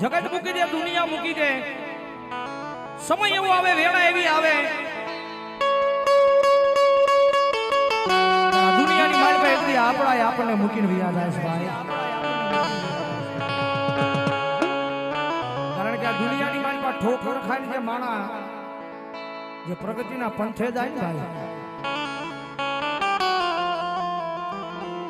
જગત મૂકી દે, દુનિયા મૂકી દે. સમય એવો આવે, વેળા એવી આવે. દુનિયાની મારી પાસે એકદી આપણા આપણને મૂકીને ભાઈ. કારણ કે આ દુનિયાની મારી પાસે ઠોકર ખાઈને જે માણા, જે પ્રગતિના પંથે જાય ને ભાઈ.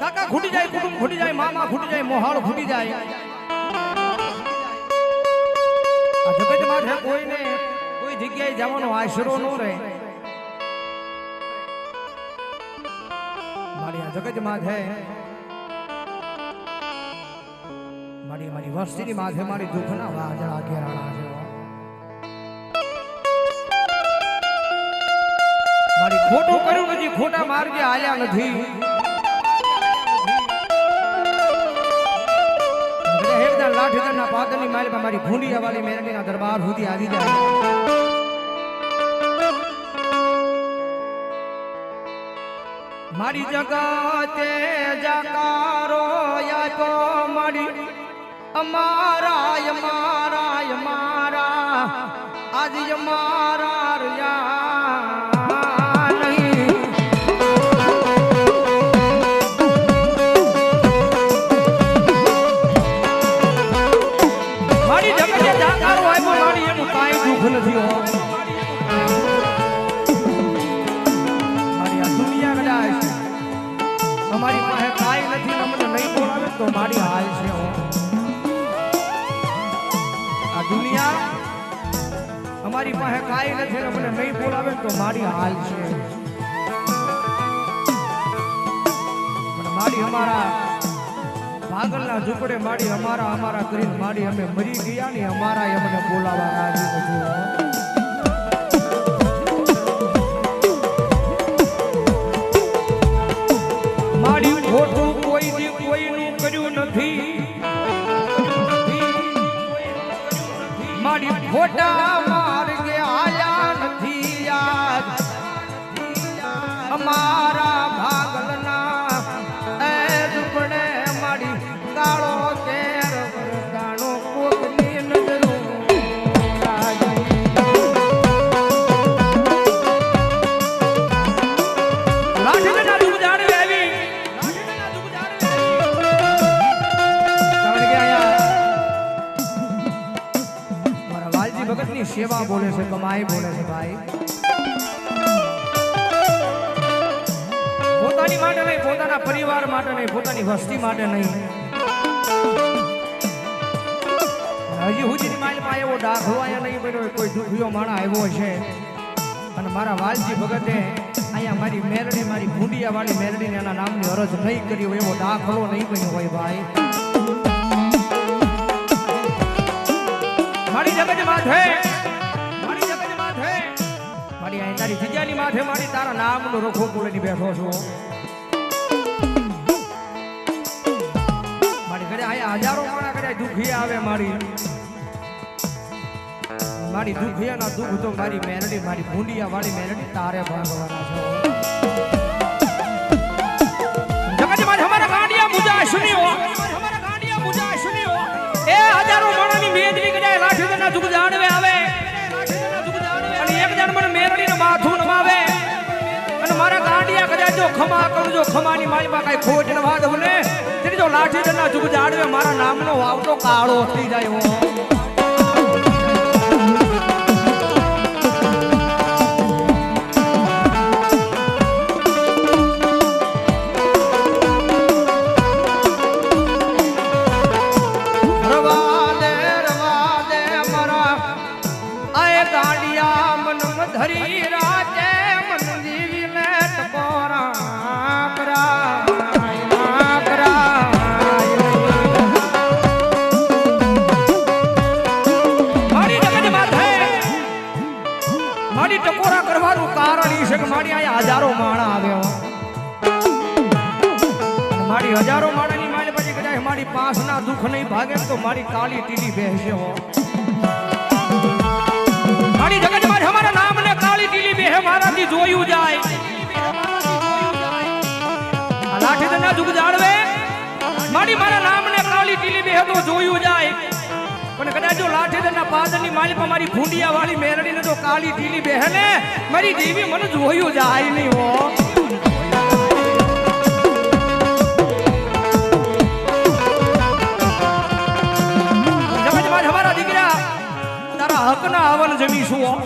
કાકા ખૂટી જાય, કુટુંબ ખૂટી જાય, મામા ખૂટી જાય, મોહાળ ખૂટી જાય. આ જગતમાં છે કોઈને કોઈ જગ્યાએ જવાનો આશરો ન રહે. મારી આ જગત માથે, મારી મારી વસ્તીની માથે મારી દુઃખના વાજળા ઘેરાણા છે મારી ખોટું કર્યું નથી, ખોટા માર્ગે આલ્યા નથી. લાઠીદારના પાદરની મારી મારી ભૂંડિયા વાળી મેરડીના દરબાર સુધી આવી જાય મારી જગતે જકારો યાતો મારી. અમારા અમારા અમારા કાંઈ નથી ને મને નહીં બોલાવે તો મારી હાલ છે. મારી અમારા પાગલના ઝૂંપડે માડી અમારા અમારા કરીને માડી અમે મરી ગયા ને અમારા અમને બોલાવા રાજી નથી. ખોટું અમારા ભાગલના એ દુપડે મારી કાળો તેર વરદાનો કોકની નજરો મારા સેવા બોલે છે, કમાઈ બોલે છે ભાઈ. પોતાના પરિવાર માટે નહીં, પોતાની વસ્તી માટે નહીં. હજી હુજીની માલમાં એવો દાખલો અહીંયા નહીં બન્યો કોઈ દુખિયો આવ્યો છે. અને મારા વાલજી ભગતે અહીંયા મારી મેરડી, મારી ભૂંડિયા મેરડીને એના નામની અરજ નહીં કરી હોય, એવો દાખલો નહીં બન્યો હોય ભાઈ. મારી માથે, મારી તારી જીજાની માથે મારી તારા નામનો રખો બોલીને બેઠો છું. હજારો માણા કદાચ દુખી આવે મારી. મારી દુખિયાના દુઃખ તો મારી મેરડી મારી ભૂંડિયા વાળી મેરડી તારે ભાગવાના છે. મુજા સુનિયો. હમારા એ હજારો માણાની મેદની કદાય લાઠીના દુઃખ જાણવે ગાંડિયા જો ખમા કરજો ખમાની માલમાં કઈ ખોટ ન વાદ ને તેની જો લાઠીના જુગ જાડવે મારા નામનો વાવતો કાળો થઈ જાય હો. મારી કાળી ટીલી બેસે હો મારી જગતમાં અમારા નામ ને કાળી ટીલી બેહે, મારાથી જોયું જાય. લાઠી દના જુગ જાળવે. મારી મારા નામ ને કાળી ટીલી બેહે તો જોયું જાય. પણ પાદરની માલિકા મારી ભૂંડિયા વાળી મેરડીને જો કાળી ઢીલી બહેને મારી દેવી મને જોયું જાય નહીં હો. હકના હવન જમીશું આ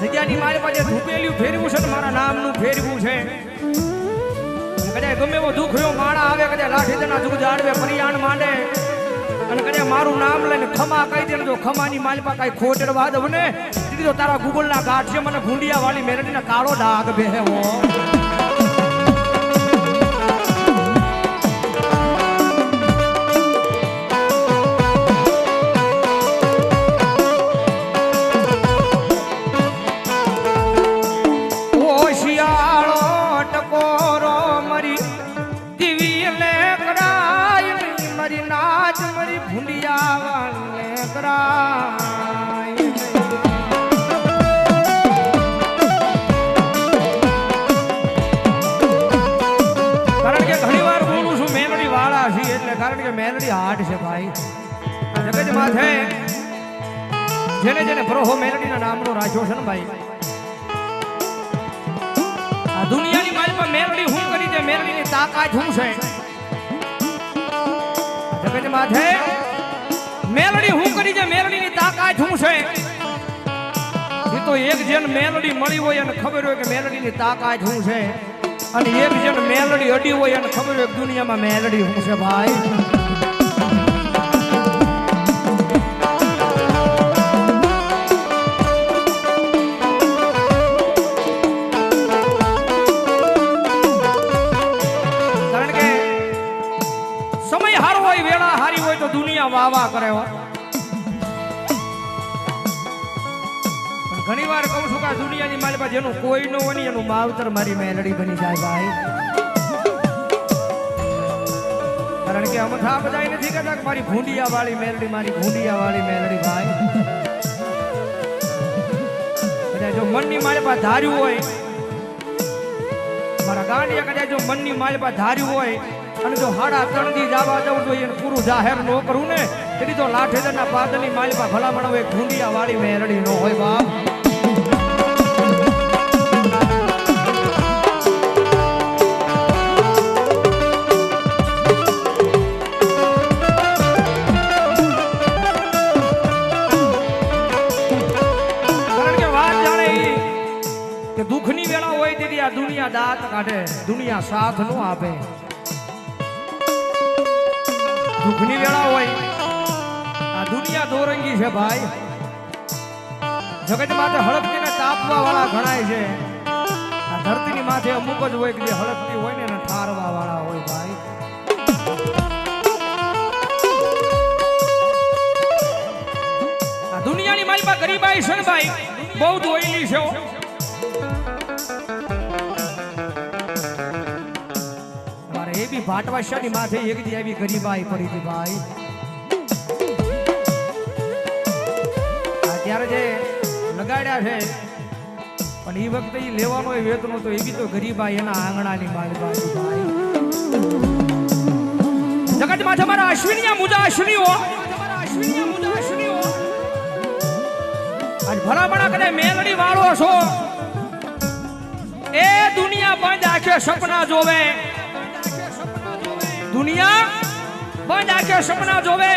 જગ્યાની મારી પાસે ધૂપેલું ફેરવું છે ને મારા નામનું ફેરવું છે. કદાચ ગમે એવો દુઃખ રહ્યો માણા આવે, કદાચ લાઠી તેના દુઃખ જાળવે, પરિયાણ માંડે. અને કદાચ મારું નામ લઈને ખમા કહી દે જો ખમાની માલપા કઈ ખોટડવા દઉં ને દીદી તારા ગુગલના છે મને ભૂંડિયા વાળી મેરડીના કાળો ડાઘ બેહવો કારણ કે ઘણી વાર બોલું છું મેલડી વાળા છીએ એટલે કારણ કે મેલડી હાર્ડ છે ભાઈ. જગત માથે જેને જેને પ્રહો મેલડીના નામનો રાખ્યો છે ને ભાઈ. આ દુનિયાની માલમાં મેલડી હું કરી દે મેલડીની તાકાત હું છે? જગત માથે મેલડી હું કરી દે મેલડીની તાકાત હું છે? એ તો એક જન મેલડી મળી હોય અને ખબર હોય કે મેલડીની તાકાત શું છે. અને એક જન મેલડી અડી હોય અને ખબર હોય કે દુનિયામાં મેલડી શું છે ભાઈ. હોય, વેળા હારી હોય તો દુનિયા વાહ કરે હો. ઘણી વાર કહું છું કે દુનિયાની મારી પાસે જેનું કોઈ ન હોય એનું માવતર મારી મેલડી બની જાય ભાઈ. કારણ કે અમથા બધા નથી કહેતા મારી ભૂંડિયા વાળી મેલડી, મારી ભૂંડિયા વાળી મેલડી ભાઈ. કદાચ જો મનની મારી પાસે ધાર્યું હોય, મારા ગાંડિયા કદાચ જો મનની મારી પાસે ધાર્યું હોય અને જો હાડા ત્રણ દી જવા જવું જોઈએ પૂરું જાહેર ન કરું ને તેથી તો લાઠેદરના પાદરની માલી પાસે ભલામણ હોય ઘૂંડિયા વાળી મેરડી નો હોય બાપ. દુઃખની વેળા હોય તેથી આ દુનિયા દાંત કાઢે, દુનિયા સાથ નો આપે. દુઃખની વેળા હોય. આ દુનિયા દોરંગી છે ભાઈ. જગત માથે હળકતીને તાપવા વાળા ઘણાય છે. આ ધરતીની માથે અમુક જ હોય કે જે હળકતી હોય ને એને ઠારવા વાળા હોય ભાઈ. આ દુનિયાની મારી પાસે ગરીબાઈ છે ભાઈ. બહુ દોયલી છે હો. મારે એ માથે એક દી ગરીબાઈ પડી હતી ભાઈ અત્યારે જે લગાડ્યા છે, પણ એ વખતે એ લેવાનો હોય વેતનો તો એ તો ગરીબાઈ એના આંગણાની બાજુ ભાઈ. જગતમાં તમારા અશ્વિનિયા મુજા અશ્વિનીઓ. અશ્વિનિયા આજ ભલામણા કરે મેલડી વાળો છો. એ દુનિયા બંધ આખે સપના જોવે. દુનિયા બંધ આંખે સપના જોવે.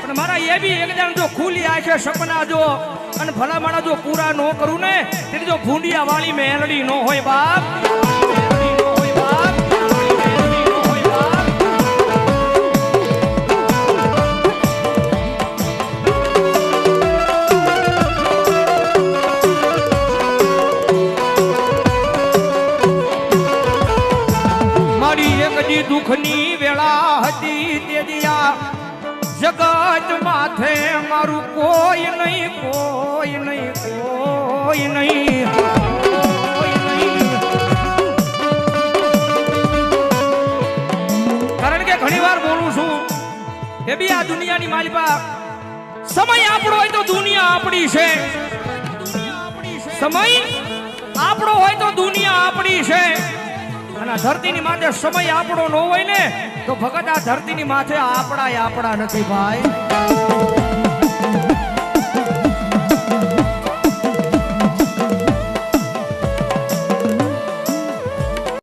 પણ મારા એ બી એક જણ જો ખુલી આંખે સપના જો અને ભલામણા જો પૂરા ન કરું ને તેથી જો ભૂંડિયા વાળી મેલડી ન હોય બાપ. નહીં કોઈ નહીં નહીં. કારણ કે ઘણી વાર બોલું છું, એ બી આ દુનિયાની માલિકા. સમય આપણો હોય તો દુનિયા આપણી છે. સમય આપણો હોય તો દુનિયા આપણી છે. અને ધરતીની માથે સમય આપણો ન હોય ને, તો ભગત આ ધરતીની માથે આપણા આપણા નથી ભાઈ.